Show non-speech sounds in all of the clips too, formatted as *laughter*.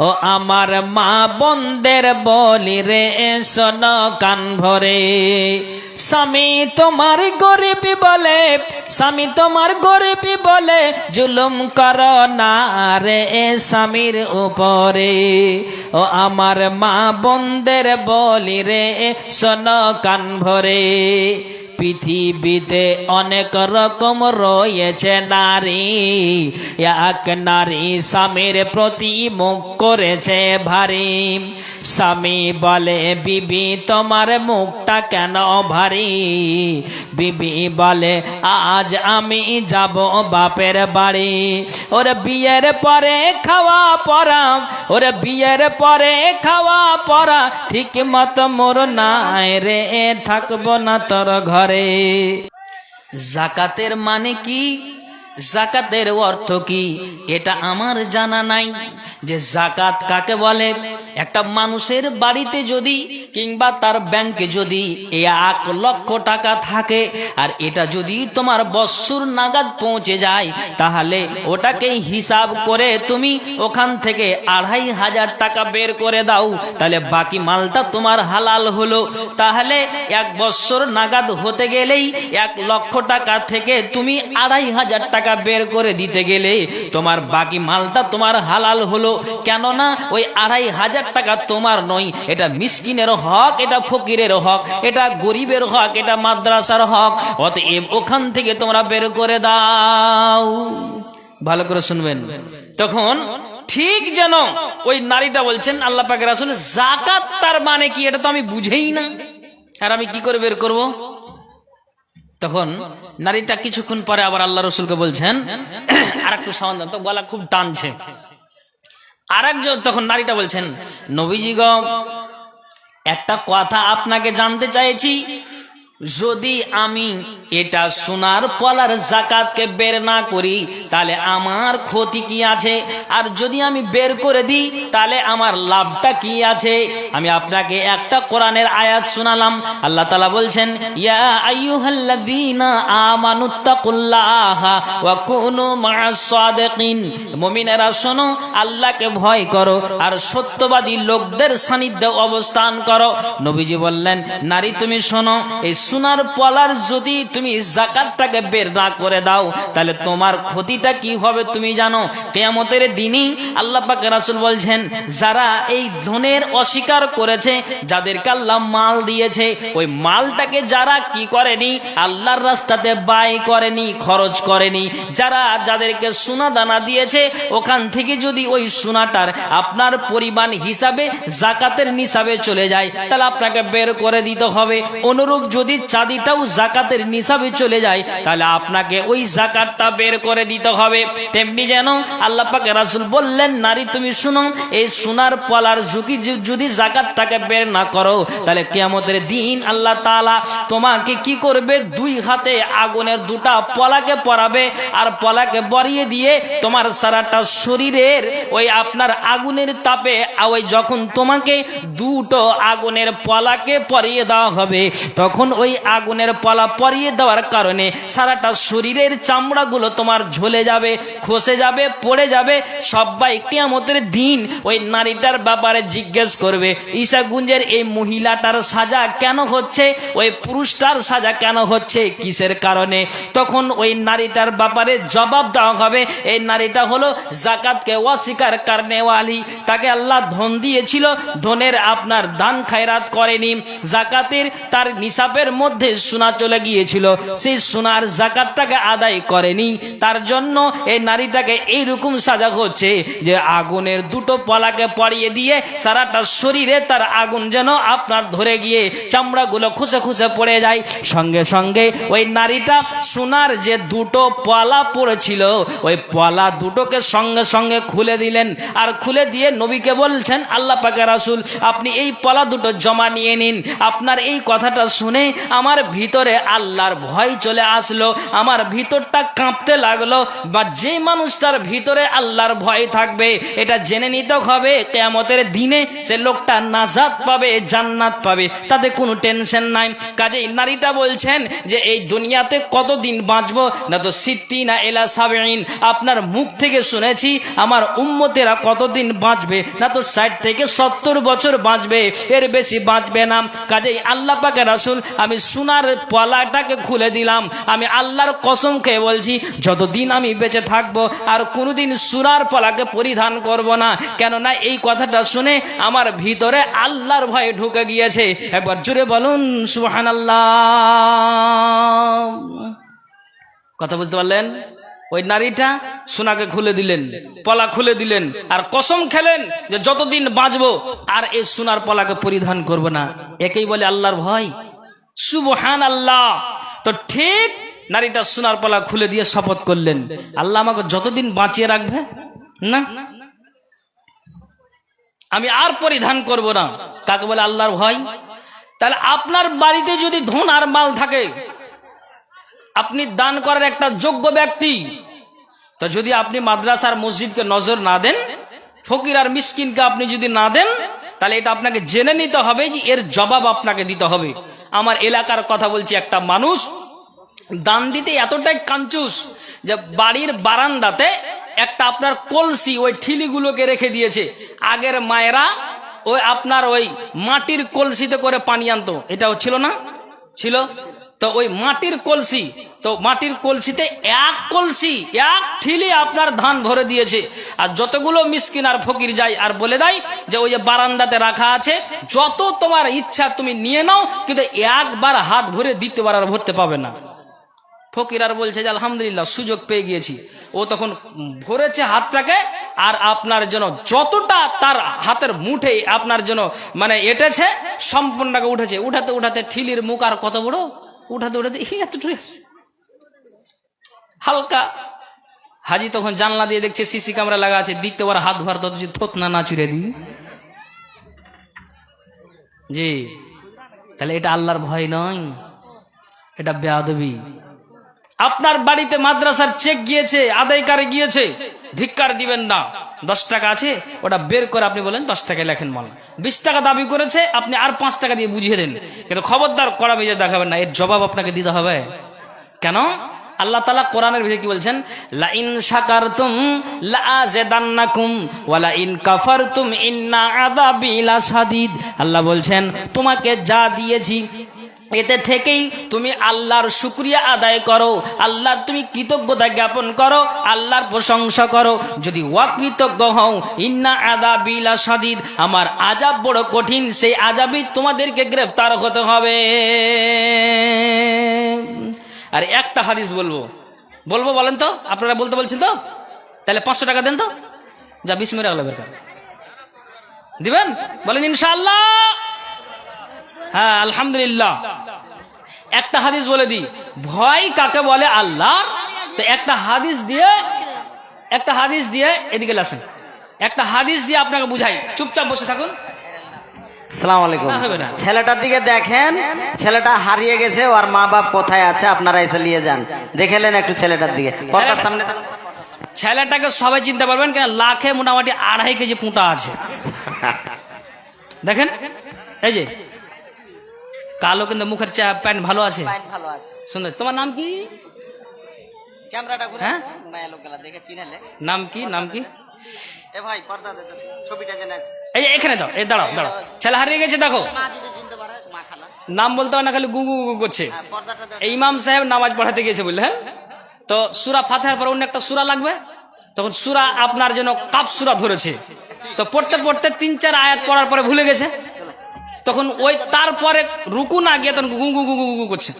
ও আমার মা বন্দের বলি রে, শোন কান ভরে। স্বামী তোমার গরিবি বলে, স্বামী তোমার গরিবি বলে, জুলুম কর না রে স্বামীর উপরে। ও আমার মা বন্দের বলি রে, শোন কান ভরে। পৃথিবীতে অনেক রকম রয়েছে নারী। এক নারী স্বামীর প্রতি মুখ করেছে ভারী। স্বামী বলে, বিবি, তোমার মুখটা কেন ভারী? বিবি বলে, আজ আমি যাব বাপের বাড়ি। ওর বিয়ের পরে খাওয়া পরা, ওর বিয়ের পরে খাওয়া পরা, ঠিক মতো মোর নাই রে, থাকব না তোর ঘরে। জাকাতের মানে কি? জাকাতের অর্থ কি? এটা আমার জানা নাই যে জাকাত কাকে বলে? একটা মানুষের বাড়িতে যদি কিংবা তার ব্যাংকে যদি এক লক্ষ টাকা থাকে, আর এটা যদি তোমার বৎসর নাগাদ পৌঁছে যায়, তাহলে ওটাকে হিসাব করে তুমি ওখান থেকে আড়াই হাজার টাকা বের করে দাও। তাহলে বাকি মালটা তোমার হালাল হলো। তাহলে এক বৎসর নাগাদ হতে গেলেই এক লক্ষ টাকা থেকে তুমি আড়াই হাজার টাকা বের করে দিতে গেলে তোমার বাকি মালটা তোমার হালাল হলো। কেননা ওই আড়াই হাজার টাকা তোমার নয়। এটা মিসকিনের হক, এটা ফকিরের হক, এটা গরিবের হক, এটা মাদ্রাসার হক। অতএব ওখান থেকে তোমরা বের করে দাও। ভালো করে শুনবেন। তখন ঠিক যেন ওই নারীটা বলছেন, আল্লাহ পাকের আসলে জাকাত তার মানে কি? এটা তো আমি বুঝেই না। আর আমি কি করে বের করব? তখন নারীটা কিছুক্ষণ পরে আবার আল্লাহ রসুলকে বলছেন আর একটু সামান্য তো গলা খুব টানছে। আর একজন তখন নারীটা বলছেন নবীজি গ একটা কথা আপনাকে জানতে চাইছি যদি আমি এটা সোনার পলার জাকাতকে বের না করি, তাহলে আমার ক্ষতি কি আছে? আর যদি আমি বের করে দিই, তাহলে আমার লাভটা কি আছে? আমি আপনাকে একটা কোরআনের আয়াত শোনালাম। আল্লাহ তালা বলছেন মুমিনেরা শোনো, আল্লাহকে ভয় করো আর সত্যবাদী লোকদের সান্নিধ্যে অবস্থান করো। নবীজি বললেন, নারী তুমি শোনো, এই সোনার পলার যদি তুমি জাকাতটাকে বের না করে দাও, তাহলে তোমার ক্ষতিটা কি হবে তুমি জানো? কেয়ামতের দিনই আল্লাহ পাক রাসূল বলছেন, যারা এই ধনের অস্বীকার করেছে, যাদেরকে আল্লাহ মাল দিয়েছে, ওই মালটাকে যারা কি করেনি? আল্লাহর রাস্তাতে ব্যয় করেনি, খরচ করেনি। যারা যাদেরকে সোনা দানা দিয়েছে, ওখান থেকে যদি ওই সোনাটার আপনার পরিমাণ হিসাবে, জাকাতের নিসাবে চলে যায়, তাহলে আপনাকে বের করে দিতে হবে। অনুরূপ যদি চাঁদিটাও জাকাতের নিসাবে চলে যায়, তাহলে আপনাকে ওই জাকাতটা বের করে দিতে হবে। তেমনি যেন আল্লাহ পাকে রাসুল বললেন, নারী, তুমি শুনো, এই সোনার পলার ঝুঁকি যদি- যদি জাকাতটাকে বের না করো, তাহলে কেয়ামতের দিন আল্লাহ তাআলা তোমাকে কি করবে? দুই হাতে আগুনের দুটা পলাকে পরাবে আর পলাকে বরিয়ে দিয়ে তোমার সারাটা শরীরের ওই আপনার আগুনের তাপে ওই যখন তোমাকে দুটো আগুনের পলাকে পরিয়ে দেওয়া হবে, তখন ওই আগুনের পলা পরিয়ে দেওয়ার কারণে সারাটা শরীরের চামড়াগুলো তোমার ঝলে যাবে, খসে যাবে, পড়ে যাবে। সবাই কেয়ামতের দিন ওই নারীটার ব্যাপারে জিজ্ঞেস করবে ঈশাগুঞ্জের এই মহিলাটার সাজা কেন হচ্ছে? ওই পুরুষটার সাজা কেন হচ্ছে? কিসের কারণে? তখন ওই নারীটার ব্যাপারে জবাব দেওয়া হবে। এই নারীটা হলো জাকাতকে অস্বীকার কারণেওয়ালি তাকে আল্লাহ ধন দিয়েছিল, ধনের আপনার দান খায়রাত করেনি। জাকাতের তার নিসাবের মধ্যে সোনা চলে গিয়েছিল, সেই সোনার জাকাতটাকে আদায় করেনি। তার জন্য এই নারীটাকে এইরকম সাজা হচ্ছে যে আগুনের দুটো পলাকে পরিয়ে দিয়ে সারাটা শরীরে তার আগুন যেন আপনার ধরে গিয়ে চামড়াগুলো খুশে খুশে পড়ে যায়। সঙ্গে সঙ্গে ওই নারীটা সোনার যে দুটো পলা পড়েছিল, ওই পলা দুটোকে সঙ্গে সঙ্গে খুলে দিলেন। আর খুলে দিয়ে নবীকে বলছেন, আল্লাহ পাকে রাসুল, আপনি এই পলা দুটো জমা নিয়ে নিন। আপনার এই কথাটা শুনে আমার ভিতরে আল্লাহর ভয় চলে আসলো, আমার ভিতরটা কাঁপতে লাগল, বা যে মানুষটার ভিতরে আল্লাহর ভয় থাকবে, এটা জেনে নিতে হবে, কেয়ামতের দিনে সে লোকটা নাজাত পাবে, জান্নাত পাবে, তাতে কোনো টেনশন নাই। কাজেই নারীটা বলছেন যে, এই দুনিয়াতে কতদিন বাঁচবো? না তো সিদ্ধি না এলা সাবেইন আপনার মুখ থেকে শুনেছি, আমার উম্মতেরা কতদিন বাঁচবে? না তো ষাট থেকে সত্তর বছর বাঁচবে, এর বেশি বাঁচবে না। কাজেই আল্লাহ পাকে রাসুল, আমি সোনার পলাটাকে খুলে দিলাম। আমি আল্লাহর কসম খেয়ে বলছি, যতদিন আমি বেঁচে থাকব আর কোনোদিন সোনার পলাকে পরিধান করব না, কেননা এই কথাটা শুনে আমার ভিতরে আল্লাহর ভয়ে ঢুকে গিয়েছে। একবার জুড়ে বলুন সুহান কথা বুঝতে পারলেন? ওই নারীটা সোনাকে খুলে দিলেন, পলা খুলে দিলেন, আর কসম খেলেন যে যতদিন বাঁচবো আর এই সোনার পলাকে পরিধান করব না। একেই বলে আল্লাহর ভয়। সুবহান আল্লাহ তো ঠিক নারীটা সোনার পলা খুলে দিয়ে শপথ করলেন। আল্লাহ আমাকে যতদিন বাঁচিয়ে রাখবে, না? আমি আর পরিধান করব না। কাকে বলে আল্লাহর ভয়? তাহলে আপনার বাড়িতে যদি ধন আর মাল থাকে, আপনি দান করার একটা যোগ্য ব্যক্তি, তো যদি আপনি মাদ্রাসার মসজিদকে নজর না দেন, ফকির আর মিসকিনকে আপনি যদি না দেন, তাহলে এটা আপনাকে জেনে নিতে হবে যে এর জবাব আপনাকে দিতে হবে। আমার এলাকার কথা বলছি, একটা মানুষ দান দিতে এতটাই কাঞ্চুস যে বাড়ির বারান্দাতে একটা আপনার কলসি ওই ঠিলিগুলোকে রেখে দিয়েছে। আগের মায়েরা ওই আপনার ওই মাটির কলসিতে করে পানি আনতো। এটাও ছিল না? ছিল? তো ওই মাটির কলসি, তো মাটির কলসিতে এক কলসি, এক ঠিলি আপনার ধান ভরে দিয়েছে। আর যতগুলো মিসকিন আর ফকির যায় আর বলে দেয় যে ওই যে বারান্দাতে রাখা আছে, যত তোমার ইচ্ছা তুমি নিয়ে নাও, কিন্তু একবার হাত ভরে দিতে পার আর ভরতে পাবে না। ফকির আর বলছে যে, আলহামদুলিল্লাহ, সুযোগ পেয়ে গিয়েছি। ও তখন ভরেছে হাতটাকে, আর আপনার জন্য যতটা তার হাতের মুঠে আপনার জন্য মানে এটেছে, সম্পূর্ণটাকে উঠেছে। উঠাতে উঠাতে ঠিলির মুখ আর কত বড়? উঠাতে উঠাতে এই এতটুকু আছে। হালকা। হাজি তখন জানলা দিয়ে দেখছে সিসি ক্যামেরা লাগা আছে। দ্বিতীয়বার হাত ভর তত না না চুরে দিই। জি। তাহলে এটা আল্লাহর ভয় নয়। এটা বেয়াদবি। আপনার বাড়িতে মাদ্রাসার চেক গিয়েছে আদায়কারে গিয়েছে, ধিক্কার দিবেন না। দশ টাকা আছে, ওটা বের করে আপনি বলেন দশ টাকা লেখেন মাল। বিশ টাকা দাবি করেছে, আপনি আর পাঁচ টাকা দিয়ে বুঝিয়ে দেন। কিন্তু খবরদার করা মেজে দেখাবেন না, এর জবাব আপনাকে দিতে হবে। কেন? আল্লাহ তালা কোরআনের ভিতরে কি বলছেন? লা ইন শাকারতুম লা আযাদান্নাকুম ওয়া লা ইন কাফারতুম ইন্না আযাবি লাশাদীদ। আল্লাহ বলছেন, তোমাকে যা দিয়েছি এতে থেকেই তুমি আল্লাহর শুক্রিয়া আদায় করো, আল্লাহর তুমি কৃতজ্ঞতা জ্ঞাপন করো, আল্লাহর প্রশংসা করো। যদি অকৃতজ্ঞ হও, ইন্না আদা বিলা সাদিদ আমার আজাব বড় কঠিন, সেই আজাবই তোমাদেরকে গ্রেফতার হতে হবে। আর একটা হাদিস বলব। বলব বলেন তো, আপনারা বলতে বলছেন তো? তাহলে পাঁচশো টাকা দেন তো। যা বিশ গেল দিবেন? বলেন ইনশাআল্লাহ। হ্যাঁ আলহামদুলিল্লাহ। একটা হাদিস বলে দিই ভয় কাকে বলে? আল্লাহর। তো একটা হাদিস দিয়ে একটা হাদিস দিয়ে এদিকে আসেন। একটা হাদিস দিয়ে আপনাকে বুঝাই। চুপচাপ বসে থাকুন। আলাইকুম। ছেলেটার দিকে দেখেন ছেলেটা হারিয়ে গেছে ওর মা বাপ কোথায় আছে আপনারা এসে নিয়ে যান। দেখেলেন একটু ছেলেটার দিকে। পর্দার সামনে ছেলেটাকে সবাই চিনতে পারবেন কেন লাখে মোটামুটি আড়াই কেজি পুঁটা আছে। দেখেন এই যে কালো কিন্তু মুখের চা প্যান্ট ভালো আছে? ভালো আছে। সুন্দর। তোমার নাম কি? ক্যামেরাটা ঘুরে হ্যাঁ? মায়া লোকগুলা দেখে চিনেলে। নাম কি? নাম কি? এ ভাই পর্দা দে তো, ছবিটা জেনে এই এখানে দাও এই দাঁড়াও দাঁড়াও। ছেলে হারিয়ে গেছে দেখো। মা যদি চিনতে পারে মা খালা। নাম বলতে হয় না খালি গু গু গু করছে। হ্যাঁ। এই ইমাম সাহেব নামাজ পড়াতে গিয়েছে বুঝলে হ্যাঁ? তো সুরা ফাতেহার পর অন্য একটা সুরা লাগবে? তখন সুরা আপনার জন্য কাপ সুরা ধরেছে। তো পড়তে পড়তে তিন চার আয়াত পড়ার পরে ভুলে গেছে? তখন ওই তারপরে রুকু না গিয়ে তখন গু গু গু গু গু করছে।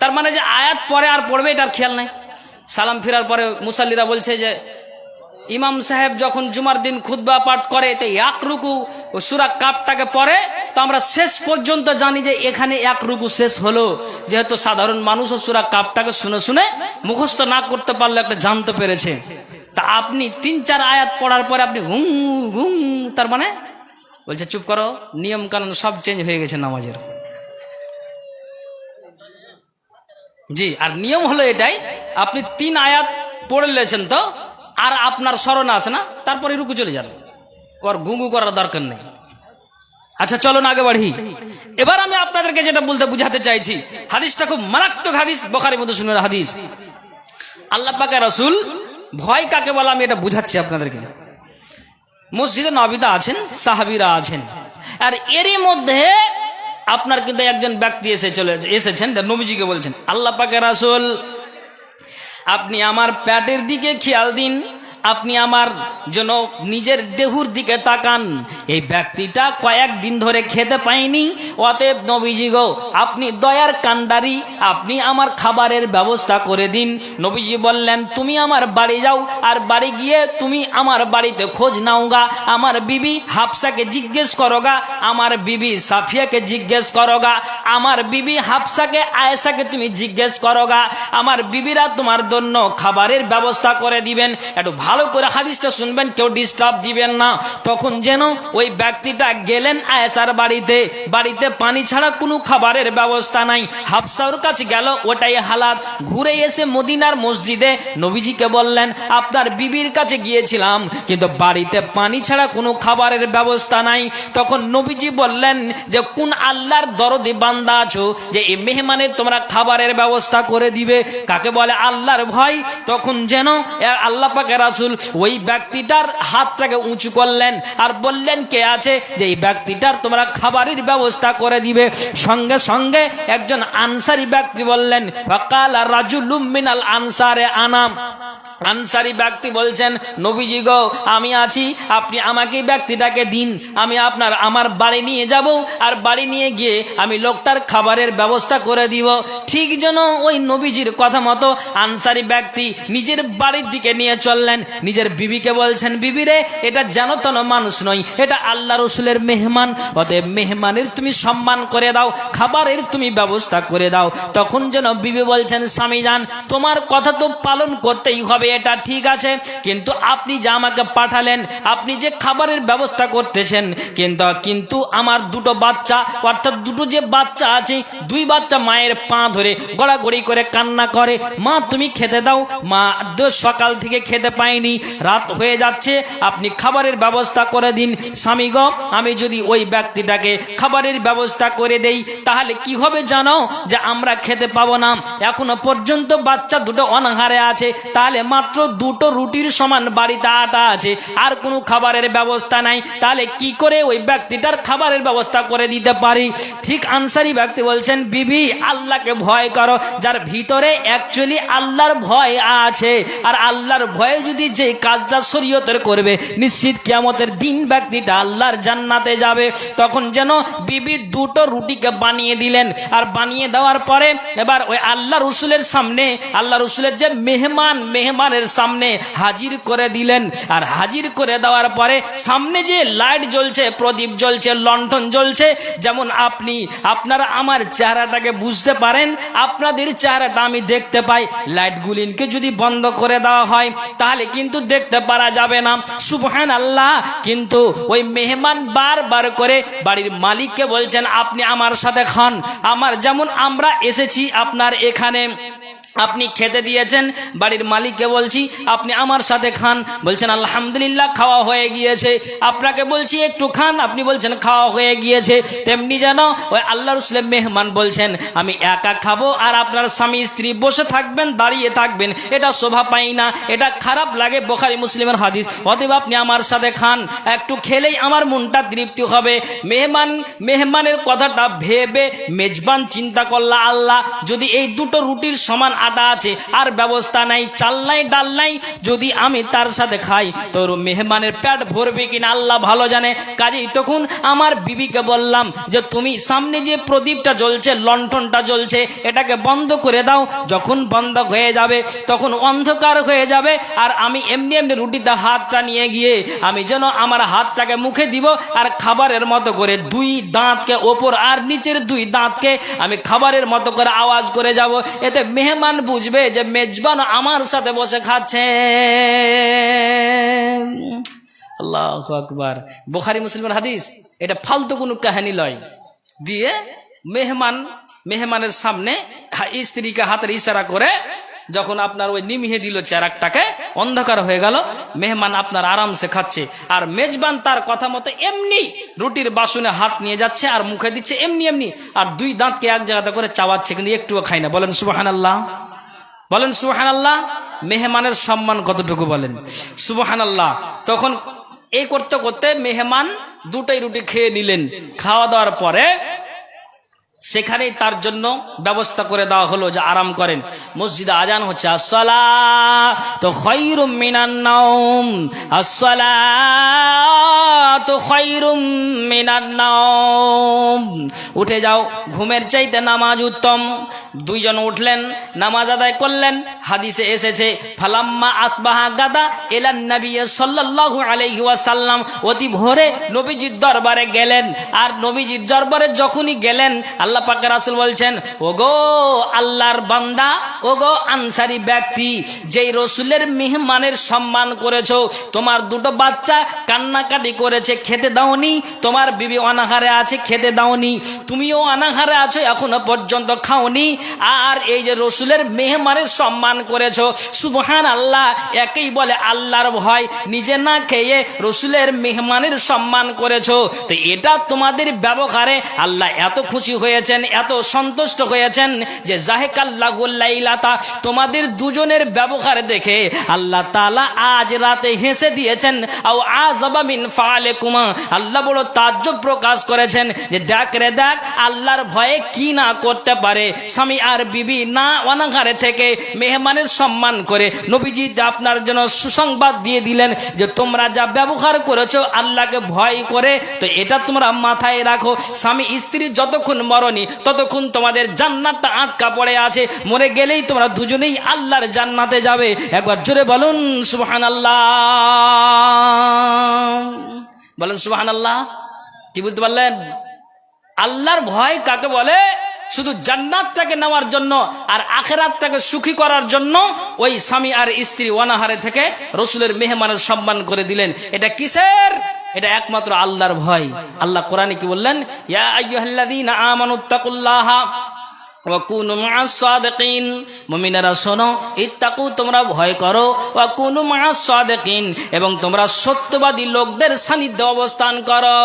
তার মানে যে আয়াত পরে আর পড়বে এটার খেয়াল নাই। সালাম ফেরার পরে মুসাল্লিরা বলছে যে, ইমাম সাহেব যখন জুমার দিন খুতবা পাঠ করে, তো এক রুকু সুরা কাপটাকে পড়ে, তো আমরা শেষ পর্যন্ত জানি যে এখানে এক রুকু শেষ হলো। যেহেতু সাধারণ মানুষও সুরা কাপটাকে শুনে শুনে মুখস্থ না করতে পারলে একটা জানতে পেরেছে। তা আপনি তিন চার আয়াত পড়ার পরে আপনি হুম হুম, তার মানে বলছে, চুপ করো নিয়ম কানুন সব চেঞ্জ হয়ে গেছে নামাজের। জি, আর নিয়ম হলো এটাই, আপনি তিন আয়াত পড়ে লেছেন তো, আর আপনার স্মরণ আসে না, তারপরে রুকু চলে যান। ওর গুঙ্গু করার দরকার নেই। আচ্ছা চলুন আগে বাড়ি। এবার আমি আপনাদেরকে যেটা বলতে বুঝাতে চাইছি, হাদিসটা খুব মারাত্মক হাদিস, বখারি শুনে হাদিস। আল্লাহ পাকে রসুল, ভয় কাকে বলা আমি এটা বুঝাচ্ছি আপনাদেরকে। মসজিদে নবিতা আছেন, সাহাবিরা আছেন। আর এরই মধ্যে আপনার কিন্তু একজন ব্যক্তি এসে চলে, এসেছেন নবীজিকে বলছেন, আল্লাহ পাকে রাসুল, আপনি আমার প্যাটের দিকে খেয়াল দিন। আপনি আমার যেন নিজের দেহুর দিকে তাকান। এই ব্যক্তিটা কয়েকদিন ধরে খেতে পায়নি। অতএব নবীজি গো, আপনি দয়ার কান্ডারি আপনি আমার খাবারের ব্যবস্থা করে দিন। নবীজি বললেন, তুমি আমার বাড়ি যাও আর বাড়ি গিয়ে তুমি আমার বাড়িতে খোঁজ নাও গা। আমার বিবি হাফসাকে জিজ্ঞেস করো গা। আমার বিবি সাফিয়াকে জিজ্ঞেস করো গা। আমার বিবি হাফসাকে, আয়েশাকে তুমি জিজ্ঞেস করো গা। আমার বিবিরা তোমার জন্য খাবারের ব্যবস্থা করে দিবেন। একটু ভালো করে হাদিসটা শুনবেন, কেউ ডিস্টার্ব দিবেন না। তখন যেন ওই ব্যক্তিটা গেলেন আয়েশার বাড়িতে। বাড়িতে পানি ছাড়া কোনো খাবারের ব্যবস্থা নাই। হাফসার কাছে গেল, ওটাই হালাত। ঘুরে এসে মদিনার মসজিদে নবীজিকে বললেন, আপনার বিবির কাছে গিয়েছিলাম, কিন্তু বাড়িতে পানি ছাড়া কোনো খাবারের ব্যবস্থা নাই। তখন নবীজি বললেন যে, কোন আল্লাহর দরদি বান্দা আছো যে এই মেহমানের তোমরা খাবারের ব্যবস্থা করে দিবে? কাকে বলে? আল্লাহর ভয়। তখন যেন আল্লাহ পাকে রাসুল ওই ব্যক্তিটার হাতটাকে উঁচু করলেন আর বললেন, কে আছে? যে এই ব্যক্তিটার তোমরা খাবারের ব্যবস্থা করে দিবে। সঙ্গে সঙ্গে একজন আনসারি ব্যক্তি বললেন ফকাল রাজুল মিনাল আনসারে আনাম। আনসারি ব্যক্তি বলছেন, নবীজি গো, আমি আছি, আপনি আমাকে ব্যক্তিটাকে দিন, আমি আপনার, আমার বাড়ি নিয়ে যাব, আর বাড়ি নিয়ে গিয়ে আমি লোকটার খাবারের ব্যবস্থা করে দিব। ঠিক যেন ওই নবীজির কথা মতো আনসারি ব্যক্তি নিজের বাড়ির দিকে নিয়ে চললেন। নিজের বিবিকে বলছেন বিবিরে এটা যেন তো না মানুষ নয়, এটা আল্লাহ রসুলের মেহমান। অতএব মেহমানের তুমি সম্মান করে দাও, খাবারের তুমি ব্যবস্থা করে দাও। তখন যেন বিবি বলছেন, স্বামী যান, তোমার কথা তো পালন করতেই হবে এটা ঠিক আছে, কিন্তু আপনি যে আমাকে পাঠালেন, আপনি যে খাবারের ব্যবস্থা করতেছেন, কিন্তু কিন্তু আমার দুটো বাচ্চা, অর্থাৎ দুটো যে বাচ্চা আছে, দুই বাচ্চা মায়ের পা ধরে গড়াগড়ি করে কান্না করে, মা, তুমি খেতে দাও। মা সকাল থেকে খেতে পায়নি, রাত হয়ে যাচ্ছে, আপনি খাবারের ব্যবস্থা করে দিন। স্বামী গো, আমি যদি ওই ব্যক্তিটাকে খাবারের ব্যবস্থা করে দেই, তাহলে কি হবে জানো? যে আমরা খেতে পাবো না। এখনও পর্যন্ত বাচ্চা দুটো অনাহারে আছে, তাহলে মাত্র দুটো রুটির সমান বাড়িতে আটা আছে, আর কোনো খাবারের ব্যবস্থা নাই। তাহলে কি করে ওই ব্যক্তিটার খাবারের ব্যবস্থা করে দিতে পারি? ঠিক আনসারি ব্যক্তি বলছেন, বিবি, আল্লাহকে ভয় করো। যার ভিতরে অ্যাকচুয়ালি আল্লাহর ভয় আছে, আর আল্লাহর ভয়ে যদি যে কাজটা শরীয়তের করবে, নিশ্চিত কিয়ামতের দিন ব্যক্তিটা আল্লাহর জান্নাতে যাবে। তখন যেন বিবি দুটো রুটিকে বানিয়ে দিলেন, আর বানিয়ে দেওয়ার পরে এবার ওই আল্লাহ রসুলের সামনে, আল্লাহ রসুলের যে মেহমান মেহমানের সামনে হাজির করে দিলেন। আর হাজির করে দেওয়ার পরে সামনে যে লাইট জ্বলছে, প্রদীপ জ্বলছে, লণ্ঠন জ্বলছে, যেমন আপনি, আপনারা আমার চেহারাটাকে বুঝতে পারেন, আপনাদের চেহারাটা আমি দেখতে পাই। লাইটগুলিনকে যদি বন্ধ করে দেওয়া হয়, তাহলে কিন্তু দেখতে পারা যাবে না। সুবহান আল্লাহ কিন্তু ওই মেহমান বারবার করে বাড়ির মালিককে বলছেন, আপনি আমার সাথে খান। আমার, যেমন আমরা এসেছি আপনার এখানে। আপনি খেতে দিয়েছেন, বাড়ির মালিককে বলছি, আপনি আমার সাথে খান। বলছেন, আলহামদুলিল্লাহ, খাওয়া হয়ে গিয়েছে। আপনাকে বলছি, একটু খান। আপনি বলছেন, খাওয়া হয়ে গিয়েছে। তেমনি যেন ওই আল্লাহ রসুলের মেহমান বলছেন, আমি একা খাব আর আপনার স্বামী, স্ত্রী বসে থাকবেন, দাঁড়িয়ে থাকবেন। এটা শোভা পাই না, এটা খারাপ লাগে বোখারি মুসলিমের হাদিস। অতএব আপনি আমার সাথে খান, একটু খেলেই আমার মনটা তৃপ্তি হবে। মেহমান, মেহমানের কথাটা ভেবে মেজবান চিন্তা করলা, আল্লাহ, যদি এই দুটো রুটির সমান আটা আছে, আর ব্যবস্থা নাই, চাল নাই, ডাল নাই, যদি আমি তার সাথে খাই, তোর মেহমানের পেট ভরবে কিনা আল্লাহ ভালো জানে। কাজেই তখন আমার বিবিকে বললাম যে, তুমি সামনে যে প্রদীপটা জ্বলছে, লণ্ঠনটা জ্বলছে, এটাকে বন্ধ করে দাও, যখন বন্ধ হয়ে যাবে, তখন অন্ধকার হয়ে যাবে, আর আমি এমনি এমনি রুটিতে হাতটা নিয়ে গিয়ে, আমি যেন আমার হাতটাকে মুখে দিব, আর খাবারের মতো করে দুই দাঁতকে ওপর আর নিচের দুই দাঁতকে আমি খাবারের মতো করে আওয়াজ করে যাব। এতে মেহমান বুঝবে যে মেজবান আমার সাথে বসে খাচ্ছে আল্লাহ আকবার। বোখারি, মুসলিমের হাদিস, এটা ফালতু কোনো কাহিনী লয়। দিয়ে মেহমান, মেহমানের সামনে স্ত্রীকে হাতের ইশারা করে যখন আপনার ওই নিমিহে দিল চেরাকটাকে, অন্ধকার হয়ে গেল, মেহমান আপনার আরামসে খাচ্ছে। আর মেজবান তার কথা মতো এমনি রুটির বাসনে হাত নিয়ে যাচ্ছে আর মুখে দিচ্ছে এমনি এমনি। আর দুই দাঁতকে এক জায়গাতে করে চাওয়াচ্ছে, কিন্তু একটুও খায় না। বলেন সুবাহান আল্লাহ বলেন সুবাহান আল্লাহ মেহমানের সম্মান কতটুকু বলেন? সুবাহান আল্লাহ তখন এই করতে করতে মেহমান দুটাই রুটি খেয়ে নিলেন। খাওয়া দাওয়ার পরে সেখানেই তার জন্য ব্যবস্থা করে দেওয়া হলো যে আরাম করেন। মসজিদে আজান হচ্ছে, আসসালা, তো খৈরুম আসসালা, তো খৈরুম উঠে যাও, ঘুমের চাইতে নামাজ উত্তম। দুইজন উঠলেন, নামাজ আদায় করলেন, হাদিসে এসেছে, ফালাম্মা আসবাহা গাদা এলান নবী সাল্লাল্লাহু অতি ভোরে নবীজির দরবারে গেলেন, আর নবীজির দরবারে যখনই গেলেন আল্লাহ পাক রাসূল বলছেন, ওগো আল্লাহর বান্দা, ওগো আনসারি ব্যক্তি, যেই রসুলের মেহমানের সম্মান করেছ, তোমার দুটো বাচ্চা কান্নাকাটি করেছে, খেতে দাওনি, তোমার বিবি অনাহারে আছে, খেতে দাওনি, তুমিও অনাহারে আছো, এখনও পর্যন্ত খাওনি, আর এই যে রসুলের মেহমানের সম্মান করেছ সুবহান আল্লাহ একেই বলে আল্লাহর ভয়, নিজে না খেয়ে রসুলের মেহমানের সম্মান করেছ, তো এটা তোমাদের ব্যবহারে আল্লাহ এত খুশি হয়েছেন এত সন্তুষ্ট হয়েছেন যে জাহেকাল্লাগুল্লাইলাতা তোমাদের দুজনের ব্যবহার দেখে আল্লাহ তালা আজ রাতে হেসে দিয়েছেন, আও আজাবামিন ফালে কুমা আল্লাহ বড় তাজ্জব প্রকাশ করেছেন যে, দেখ রে দেখ, আল্লাহর ভয়ে কি না করতে পারে? স্বামী আর বিবি না অনাঘারে থেকে মেহমানের সম্মান করে। নবীজি আপনার জন্য সুসংবাদ দিয়ে দিলেন যে, তোমরা যা ব্যবহার করেছ আল্লাহকে ভয় করে, তো এটা তোমরা মাথায় রাখো। স্বামী স্ত্রী যতক্ষণ মরণি ততক্ষণ তোমাদের জান্নাতটা আটকা পড়ে আছে। মরে গেলেই তোমরা দুজনেই আল্লাহর জান্নাতে যাবে। একবার জোরে বলুন সুবহান বলেন সুবহান আল্লাহ কি বুঝতে পারলেন? আল্লাহর ভয় কাকে বলে? শুধু জান্নাতটাকে নেওয়ার জন্য আর আখেরাতটাকে সুখী করার জন্য ওই স্বামী আর স্ত্রী অনাহারে থেকে রসুলের মেহমানের সম্মান করে দিলেন। এটা কিসের? এটা একমাত্র আল্লাহর ভয়। আল্লাহ কোরআনে কি বললেন? ইয়া আইয়ুহাল্লাযীনা আমানুত্তাকুল্লাহা ওয়াকুনু মা'আস সাদিকিন। মুমিনেরা শোনো, ইত্তাকু, তোমরা ভয় করো। ওয়াকুনু মা'আস সাদিকিন, এবং তোমরা সত্যবাদী লোকদের সান্নিধ্যে অবস্থান করো।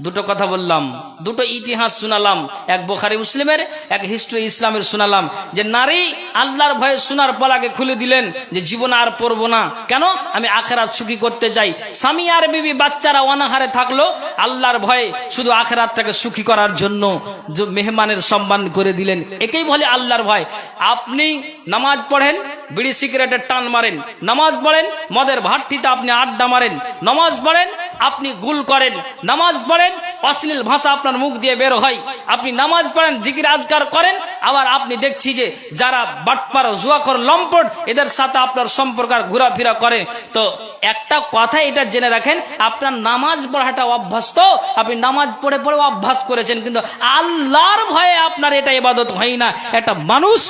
দুটো কথা বললাম, দুটো ইতিহাস শোনালাম, এক বোখারি মুসলিমের, এক হিস্ট্রি ইসলামের শোনালাম, যে নারী আল্লাহর ভয়ে সোনার পলাকে খুলে দিলেন যে জীবন আর পড়ব না। কেন? আমি আখেরাত সুখী করতে চাই। স্বামী আর বিবি বাচ্চারা অনাহারে থাকল, আল্লাহর ভয়ে শুধু আখেরাতটাকে সুখী করার জন্য। মেহমানের সম্মান করে দিলেন। একেই বলে আল্লাহর ভয়। আপনি নামাজ পড়েন, বিড়ি সিগারেটের টান মারেন। নামাজ পড়েন, মদের ভাট্টিতে আপনি আড্ডা মারেন। নামাজ পড়েন, আপনি গুল করেন। নামাজ পড়েন, অশ্লীল ভাষা আপনার মুখ দিয়ে বের হয়। আপনি নামাজ পড়েন, জিকির আজকার করেন, আবার আপনি দেখছি যে যারা বাটপার জুয়াকর লম্পট, এদের সাথে আপনার সম্পর্ক ঘোরাফেরা করেন তো একটা কথা এটা জেনে রাখেন, আপনার নামাজ পড়াটা অভ্যস্ত, আপনি নামাজ পড়ে পড়ে অভ্যাস করেছেন, কিন্তু আল্লাহর ভয়ে আপনার এটা ইবাদত হয় না। একটা মানুষ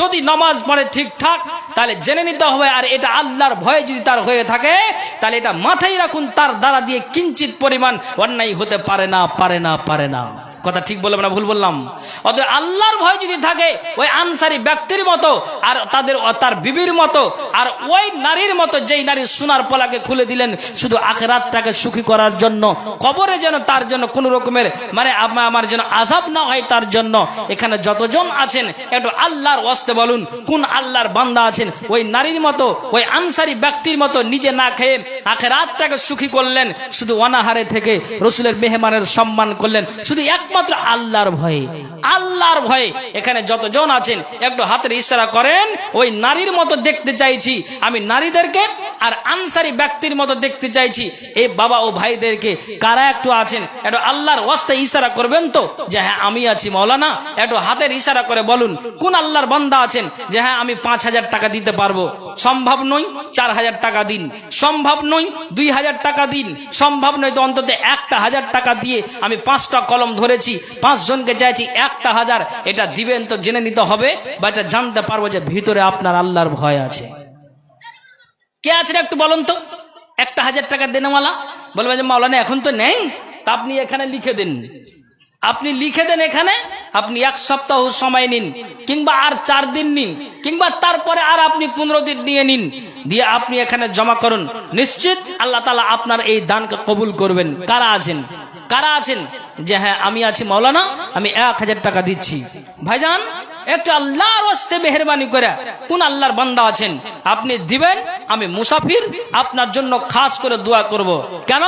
যদি নামাজ পড়ে ঠিকঠাক, তাহলে জেনে নিতে হবে, আর এটা আল্লাহর ভয়ে যদি তার হয়ে থাকে, তাহলে এটা মাথায় রাখুন, তার দ্বারা দিয়ে কিঞ্চিত পরিমাণ অন্যায় হতে পারে না পারে না পারে না। কথা ঠিক বললাম না ভুল বললাম? অতএব আল্লাহর ভয় যদি থাকে, ওই আনসারি ব্যক্তির মতো আর তাদের, তার বিবির মতো আর ওই নারীর মতো যেই নারী সোনার পলাকে খুলে দিলেন, শুধু আখেরাতটাকে সুখী করার জন্য, কবরে যেন তার জন্য কোনো রকমের মানে আমার যেন আজাব না হয় তার জন্য, এখানে যতজন আছেন, একটু আল্লাহর ওয়াস্তে বলুন, কোন আল্লাহর বান্দা আছেন, ওই নারীর মতো, ওই আনসারি ব্যক্তির মতো নিজে না খেয়ে আখেরাতটাকে সুখী করলেন, শুধু অনাহারে থেকে রসুলের মেহমানের সম্মান করলেন, শুধু একমাত্র আল্লাহর ভয়ে। আল্লাহর ভয়ে এখানে যতজন আছেন, একটু হাতের ইশারা করেন, ওই নারীর মতো দেখতে চাইছি। আমি নারীদেরকে আর আনসারি ব্যক্তির মতো দেখতে চাইছি। এই বাবা ও ভাইদেরকে কারা একটু আছেন? একটু আল্লাহর ওয়াস্তে ইশারা করবেন তো? যে হ্যাঁ আমি আছি মৌলানা একটু হাতের ইশারা করে বলুন, কোন আল্লাহর বান্দা আছেন? যে হ্যাঁ আমি পাঁচ হাজার টাকা দিতে পারব। সম্ভব নয় চার হাজার টাকা দিন। সম্ভব নয় দুই হাজার টাকা দিন। সম্ভব নয় তো অন্তত একটা হাজার টাকা দিয়ে আমি পাঁচটা কলম ধরেছি। পাঁচজনকে চাইছি একটা হাজার, এটা দিবেন তো জেনে নিতে হবে, বা এটা জানতে পারব যে ভিতরে আপনার আল্লাহর ভয় আছে। কে আছেন একটু বলুন তো? একটা হাজার টাকা দেনেওয়ালা? বলবে যে, মাওলানা, এখন তো নেই। তা আপনি এখানে লিখে দিন। আপনি লিখে দেন এখানে, আপনি এক সপ্তাহ সময় নিন, কিংবা আর চার দিন নিন, কিংবা তারপরে আর আপনি পনেরো দিন নিয়ে নিন। দিয়ে আপনি এখানে জমা করুন। নিশ্চিত আল্লাহ তালা আপনার এই দানকে কবুল করবেন। কারা আছেন? কারা আছেন? যে হ্যাঁ আমি আছি মাওলানা, আমি এক হাজার টাকা দিচ্ছি। ভাইজান, একটু আল্লাহর হস্তে মেহরবানি করে, কোন আল্লাহর বান্দা আছেন? আপনি দিবেন, আমি মুসাফির, আপনার জন্য খাস করে দোয়া করব। কেন?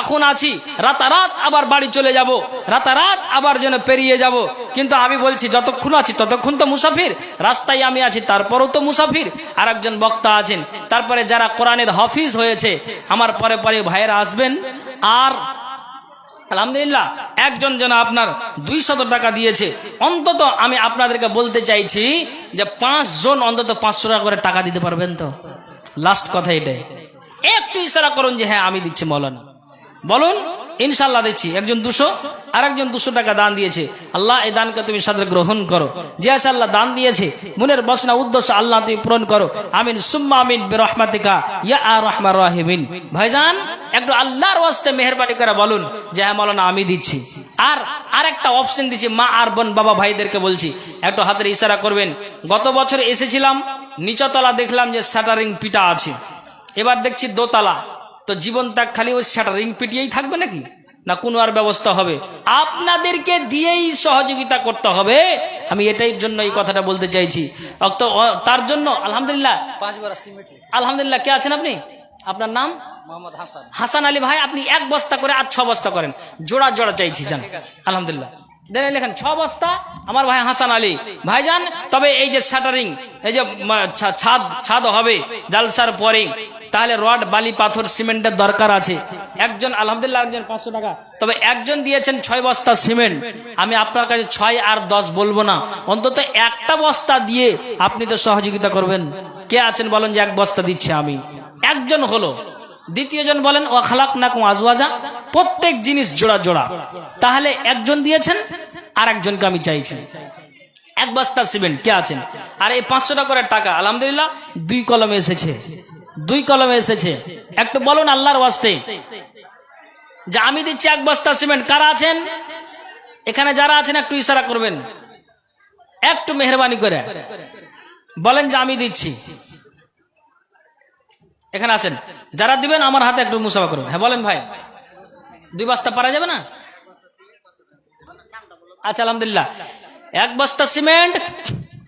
এখন আছি, রাতারাত আবার বাড়ি চলে যাব, রাতারাত আবার যেন পেরিয়ে যাব। কিন্তু আমি বলছি, যতক্ষণ আছি ততক্ষণ তো মুসাফির, রাস্তায় আমি আছি, তারপরও তো মুসাফির। আর একজন বক্তা আছেন, তারপরে যারা কোরআনের হাফিজ হয়েছে, আমার পরে পরে ভাইয়েরা আসবেন, আর আলহামদুলিল্লাহ, একজন যেন আপনার দুইশত টাকা দিয়েছে। অন্তত আমি আপনাদেরকে বলতে চাইছি যে পাঁচজন অন্তত পাঁচশো টাকা করে টাকা দিতে পারবেন তো? লাস্ট কথা এটাই। একটু ইশারা করুন যে হ্যাঁ আমি দিচ্ছি মৌলানা। বলুন ইনশাল্লাহ দিচ্ছি। একজন দুশো আর একজন দুশো টাকা দান দিয়েছে। আল্লাহ, এই দানকে তুমি সাথে গ্রহণ করো। যে আল্লাহ দান দিয়েছে। মনের বসনা, উদ্দেশ্য আল্লাহ তুমি পূরণ করো। আমিন। সুম্মা আমিন রহমাতিকা ইয়া আর রহমান। রাহিমিন ভাইজান, একটু আল্লাহর ওয়াস্তে মেহরবানি করে বলুন যে হ্যাঁ মৌলানা, আমি দিচ্ছি। আর আরেকটা অপশন দিচ্ছি, মা আর বোন বাবা ভাইদেরকে বলছি। একটু হাতের ইশারা করবেন। গত বছর এসেছিলাম, নিচতলা দেখলাম যে শাটারিং পিটা আছে। এবার দেখছি দোতলা। তো জীবন তাক খালি ওই শাটারিং পিটিয়েই থাকবে নাকি? না কোনো আর ব্যবস্থা হবে? আপনাদেরকে দিয়েই সহযোগিতা করতে হবে। আমি এটাই জন্য এই কথাটা বলতে চাইছি। তার জন্য আলহামদুলিল্লাহ। আলহামদুলিল্লাহ কে আছেন আপনি? আপনার নাম? হাসান। আলী ভাই আপনি এক বস্তা করে আর ছ বস্তা করেন। জোড়া জোড়া চাইছি জান। আলহামদুলিল্লাহ। দেন লেখেন, ছ বস্তা, আমার ভাই হাসান আলী। ভাইজান, তবে এই যে শাটারিং, এই যে ছাদ ছাদ হবে, জালসার পরে, তাহলে রড, বালি, পাথর, সিমেন্টের দরকার আছে। একজন, আলহামদুলিল্লাহ, একজন, পাঁচশো টাকা। তবে একজন দিয়েছেন ছয় বস্তা সিমেন্ট। আমি আপনার কাছে ছয় আর দশ বলব না। অন্তত একটা বস্তা দিয়ে আপনি তো সহযোগিতা করবেন। কে আছেন বলেন যে এক বস্তা দিচ্ছে আমি। একজন হলো। দ্বিতীয় জন বলেন ও খালাক না কুম আজওয়াজা। প্রত্যেক জিনিস জোড়া জোড়া। তাহলে একজন দিয়েছেন আর একজনকে আমি চাইছি। এক বস্তা সিমেন্ট, কে আছেন? আর, এই পাঁচশো টাকা করে টাকা, আলহামদুলিল্লাহ, দুই কলমে এসেছে। দুই কলমে এসেছে। একটু বলুন আল্লাহর ওয়াস্তে। যে আমি দিচ্ছি এক বস্তা সিমেন্ট, কারা আছেন? এখানে যারা আছেন, একটু ইশারা করবেন। একটু মেহরবানি করে। বলেন যে আমি দিচ্ছি। এখানে আছেন যারা দিবেন, আমার হাতে একটু মুসাফা করবেন হ্যাঁ বলেন ভাই। দুই বস্তা পারা যাবে না? আচ্ছা আলহামদুলিল্লাহ। এক বস্তা সিমেন্ট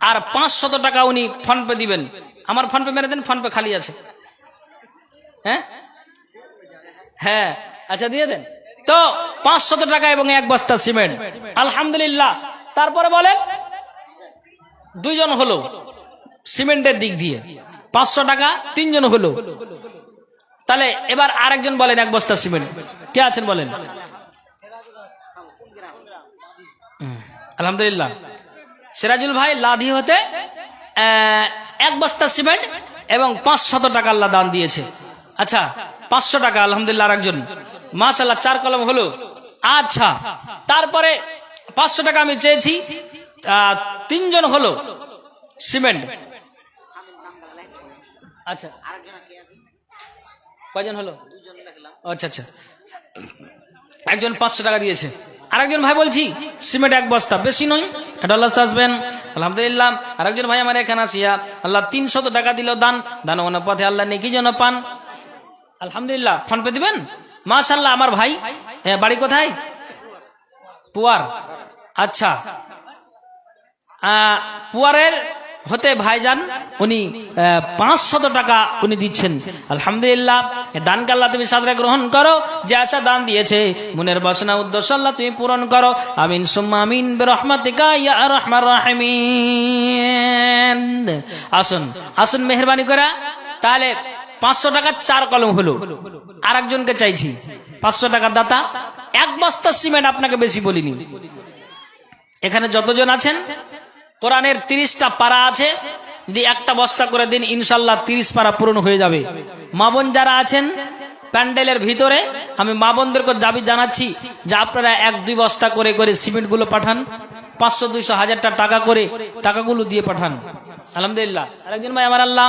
আর পাঁচশত টাকা উনি ফোন পে দিবেন। আমার ফোন পে মেরে দেন ফোন পে খালি আছে। হ্যাঁ? হ্যাঁ আচ্ছা দিয়ে দেন। তো, পাঁচশত টাকা এবং এক বস্তা সিমেন্ট। আলহামদুলিল্লাহ। তারপরে বলেন, দুইজন হলো সিমেন্টের দিক দিয়ে। পাঁচশো টাকা তিনজন হলো। তাহলে এবার আরেকজন বলেন এক বস্তা সিমেন্ট। কে আছেন বলেন? হুম, আলহামদুলিল্লাহ। সিরাজুল ভাই লাধি হতে এক বস্তা সিমেন্ট এবং পাঁচশত টাকা আল্লাহ দান দিয়েছে। আচ্ছা পাঁচশো টাকা আলহামদুলিল্লাহ আরেকজন। মাশাল্লাহ চার কলম হলো। আচ্ছা তারপরে পাঁচশো টাকা আমি চেয়েছি তিনজন হলো সিমেন্ট। আচ্ছা। কয়জন হলো? আচ্ছা আচ্ছা। একজন পাঁচশো টাকা দিয়েছে। আরেকজন ভাই বলছি সিমেন্ট এক বস্তা বেশি নয়। আল্লাহ আসবেন। আলহামদুলিল্লাহ আরেকজন ভাই আমার এখানে আসিয়া আল্লাহ তিনশত টাকা দিল দান। দান ওনার পথে আল্লাহ নেকি যেন পান। আলহামদুলিল্লাহ ফোন পে দিবেন? মাশাল্লাহ আমার ভাই। এ, বাড়ি কোথায়? পুয়ার। আচ্ছা। পুয়ারের হতে ভাইজান, উনি পাঁচশত টাকা উনি দিচ্ছেন। আলহামদুলিল্লাহ, এ, দানকে আল্লাহ তুমি সাদরে গ্রহণ করো, যে আশা দান দিয়েছে। মনের বাসনা উদ্দেশ্য আল্লাহ তুমি পূরণ করো। আমিন রাহিমিন। আসুন আসুন মেহরবানি করা। তাহলে পাঁচশো টাকা চার কলম হলো। আর একজনকে চাইছি। পাঁচশো টাকার দাতা, এক বস্তা সিমেন্ট আপনাকে বেশি বলিনি। এখানে যতজন আছেন কোরআনের তিরিশটা পারা আছে, যদি একটা বস্তা করে দিন, ইনশাল্লাহ তিরিশ পারা পূরণ হয়ে যাবে। মা বোন যারা আছেন, প্যান্ডেলের ভিতরে, আমি মা বোনদেরকে দাবি জানাচ্ছি যে আপনারা এক, দুই বস্তা করে করে সিমেন্টগুলো পাঠান, পাঁচশো, দুইশো, হাজারটা টাকা করে টাকাগুলো দিয়ে পাঠান। আলহামদুলিল্লাহ। আরেকজন ভাই, আমার আল্লাহ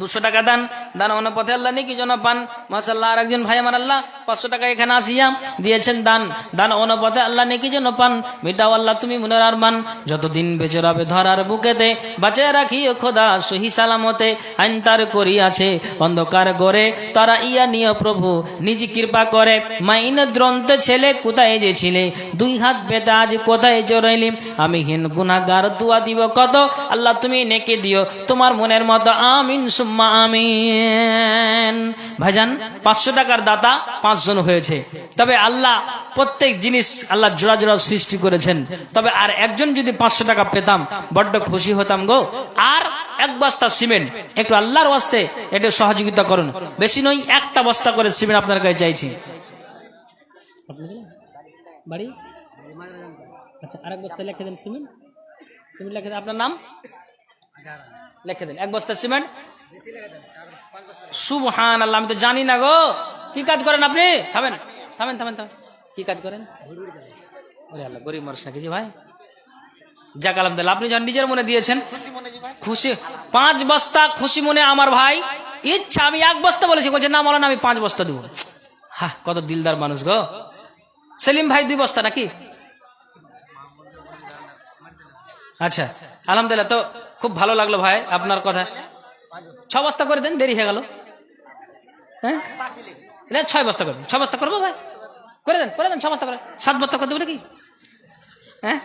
দুশো টাকা দান দান অন্য পথে আল্লাহ নেই কি জন্য পান। মাসাল্লাহ আর একজন ভাই আমার আল্লাহ, পাঁচশো টাকা এখানে আসিয়া দিয়েছেন দান। দান অন্য পথে আল্লাহ নেই কি জন্য পান। মিটাও আল্লাহ, তুমি মনের আর মান। যতদিন বেঁচে রবে ধরার বুকেতে বাঁচে রাখি খোদা সহি সালামতে। আইন তার করিয়াছে, অন্ধকার গড়ে, তারা ইয়া নিয় প্রভু, নিজ কৃপা করে। মাইন দ্রন্তে ছেলে, কোথায় যে ছিলে? দুই হাত বেতে আজ কোথায় চড়াইলি আমি হীন গুনাগার দুয়া দিব কত? আল্লাহ তুমি নেকে দিও, তোমার মনের মতো আমিন ভাইজান, পাঁচশো টাকার দাতা পাঁচজন হয়েছে। তবে আল্লাহ প্রত্যেক জিনিস আল্লাহ জোড়া জোড়া সৃষ্টি করেছেন। তবে আর একজন যদি পাঁচশো টাকা পেতাম, বড্ড খুশি হতাম গো। আর এক বস্তা সিমেন্ট, একটু আল্লাহর ওয়াস্তে একটু সহযোগিতা করুন। বেশি নয়, একটা বস্তা করে সিমেন্ট আপনার কাছে চাইছি। বাড়ি? আচ্ছা আপনার নাম? লিখে দেন, এক বস্তা সিমেন্ট সুবহান আল্লাহ আমি তো জানি না গো। কি কাজ করেন আপনি? থামেন থামেন থামেন থামেন। কি কাজ করেন? আল্লাহ, গরিব মানুষ নাকি ভাই? যাক, আলহামদুলিল্লাহ, আপনি যখন নিজের মনে দিয়েছেন, খুশি, পাঁচ বস্তা খুশি মনে আমার ভাই, ইচ্ছা, আমি এক বস্তা বলেছি, বলছে, না বলেন আমি পাঁচ বস্তা দেবো। হা কত দিলদার মানুষ গো। সেলিম ভাই দুই বস্তা নাকি? আচ্ছা আলহামদুলিল্লাহ, তো খুব ভালো লাগল ভাই আপনার কথা। ছ বস্তা করে দেন, দেরি হয়ে গেল। হ্যাঁ? ছয় বস্তা করবেন ছ বস্তা করব ভাই। করে দেন করে দেন, ছ বস্তা করে। সাত বস্তা করে দেবো নাকি? হ্যাঁ?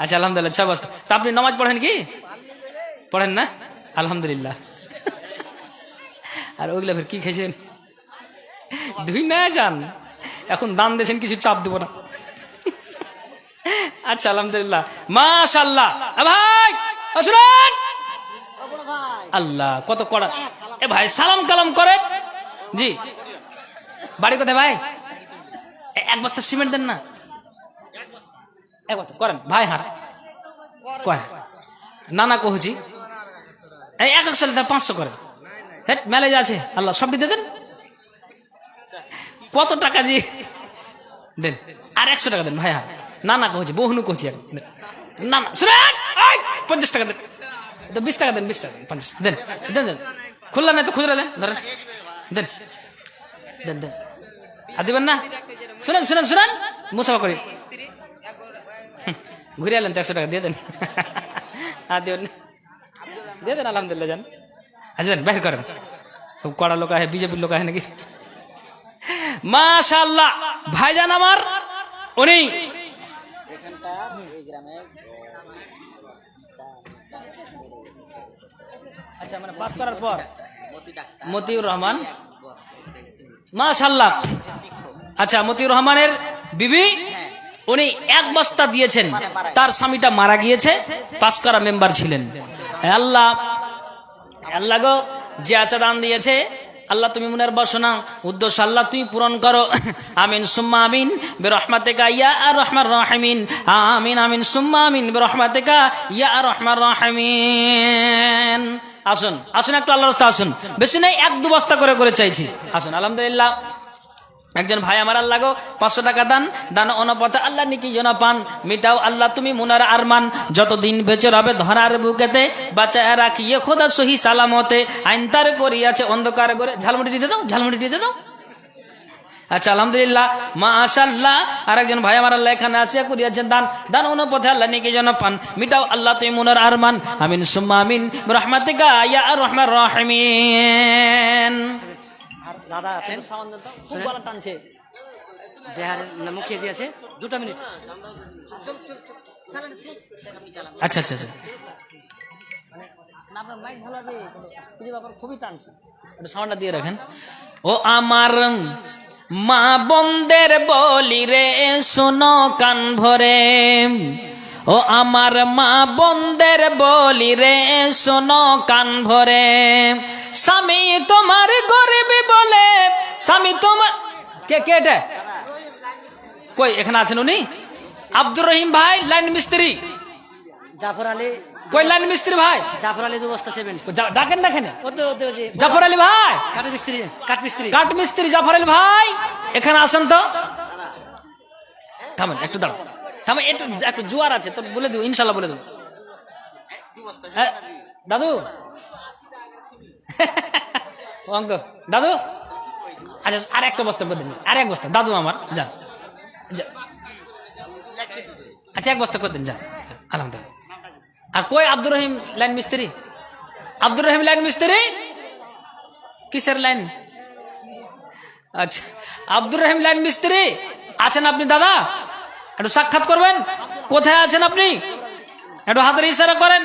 আচ্ছা আলহামদুলিল্লাহ, ছ বস্তা। তা আপনি নামাজ পড়েন কি? পড়েন না? আলহামদুলিল্লাহ। আর ওগুলো ফের কি খেয়েছেন? দুই না যান। এখন দান দিয়েছেন, কিছু চাপ দেবো না। আচ্ছা আলহামদুলিল্লাহ। মাশাল্লাহ ভাই শুনুন আল্লাহ কত কড়া। এ ভাই সালাম কালাম করেন জি। বাড়ি কোথায় ভাই? এক বস্তা সিমেন্ট দেন না। এক বস্তা। করেন। ভাই হার। কয়? না না কহুছি এই এক একশো লিটার পাঁচশো করেন হেট মেলে আছে আল্লাহ সব দিয়ে দেন। কত টাকা জি? দেন। আর একশো টাকা দেন ভাই হ্যাঁ না না কহছি বহুনু কহছি না না এই, পঞ্চাশ টাকা দেন। তো বিশ টাকা দেন বিশ টাকা পঞ্চাশ দেন দেন দেন খুললা না তো খুচরা দেন ধরেন দেন দেন দেন আর দিবেন না শুনেন শুনেন শুনেন মুসাফা করি ঘুরে এলেন তো একশো টাকা দিয়ে দেন আর দিবেন। দিয়ে দেন আলহামদুলিল্লাহ যান আচ্ছা দেন বের করেন খুব কড়া লোক আছে বিজেপির লোক আছে নাকি মাশাল্লাহ ভাইজান আমার উনি আচ্ছা মানে পাস করার পর। মতিউর রহমান। মাশাল্লাহ আচ্ছা মতিউর রহমানের বিবি উনি এক বস্তা দিয়েছেন। তার স্বামীটা মারা গিয়েছে। পাস করা মেম্বার ছিলেন। আল্লাহ আল্লাহ গো যে আছে দান দিয়েছে আল্লাহ তুমি মনের বাসনা উদ্দেশ্য আল্লাহ তুমি পূরণ করো। *laughs* আমিন সুম্মা আমিন বেরহমাতেকা ইয়া আর রহমার রাহিমিন। আমিন আমিন সুম্মা আমিন বেরহমাতেকা ইয়া আর রহমার রাহিমিন। আসুন আসুন একটু আল্লাহ রাস্তা আসুন। বেশি নেই, এক দু বস্তা করে করে চাইছি। আসুন, আলহামদুলিল্লাহ। একজন ভাই আমার আল্লাহ গো, পাঁচশো টাকা দান দান অনপথে আল্লাহ নিকি জন পান। মিটাও আল্লাহ তুমি মুনার আরমান। যতদিন বেঁচে রবে ধরার বুকেতে, বাঁচায় রাখিয়ে খোদা সহি সালামতে। আইন তার করিয়াছে, অন্ধকার করে ঝালমুটি দিতে দাও ঝালমুটি দিতে দাও। আচ্ছা আলহামদুলিল্লাহ। মা আশাল্লাহ আর একজন ভাই আমার আল্লাহ এখানে আসিয়া করিয়াছেন দান। দান অনুপথে আল্লাহ নিকে জন পান। মিটাও আল্লাহ তুমি মুনার আরমান। আমিন সুম্মা আমিন। রহমাতিকা ইয়া আর রহমান। রাহিমিন আর দাদা আছেন? খুব গলা টানছে। বিহারের মুখিয়াজি আছে? দুটো মিনিট। আচ্ছা আচ্ছা আচ্ছা। আপনার মাইক ভালো আছে খুবই টানছে। সাউন্ডটা দিয়ে রাখেন। ও আমার মা বন্দের বলি রে, শোনো কান ভরে। ও আমার মা বন্দের বলি রে, শোনো কান ভরে। স্বামী তোমার গরিবি বলে, স্বামী তোমার কে কে এটা? কই, এখানে আছেন উনি? আব্দুর রহিম ভাই, লাইন মিস্ত্রি। জাফর আলী। লাইন মিস্ত্রি ভাই। জাফর আলী দু বস্তা ডাকেন ওই যে জাফর আলী ভাই। কাঠ মিস্ত্রি কাঠ মিস্ত্রি। কাঠ মিস্ত্রি জাফর আলী ভাই। এখানে আসেন তো। থামেন একটু দাঁড়াও থামেন একটু একটু জোয়ার আছে তো বলে দেবো ইনশাল্লাহ বলে দেবো। হ্যাঁ, দাদু? অঙ্ক দাদু? আচ্ছা আর একটা বস্তা করে দিন আর এক বস্তা দাদু আমার যান যা- আচ্ছা এক বস্তা করে দিন যান, আলহামদুলিল্লাহ। আর কই আব্দুর রহিম লাইন মিস্ত্রি? আব্দুর রহিম লাইন মিস্ত্রি? কিসের লাইন? আচ্ছা আব্দুর রহিম লাইন মিস্ত্রি? আছেন আপনি দাদা? একটু সাক্ষাৎ করবেন? কোথায় আছেন আপনি? একটু হাতের ইশারা করেন।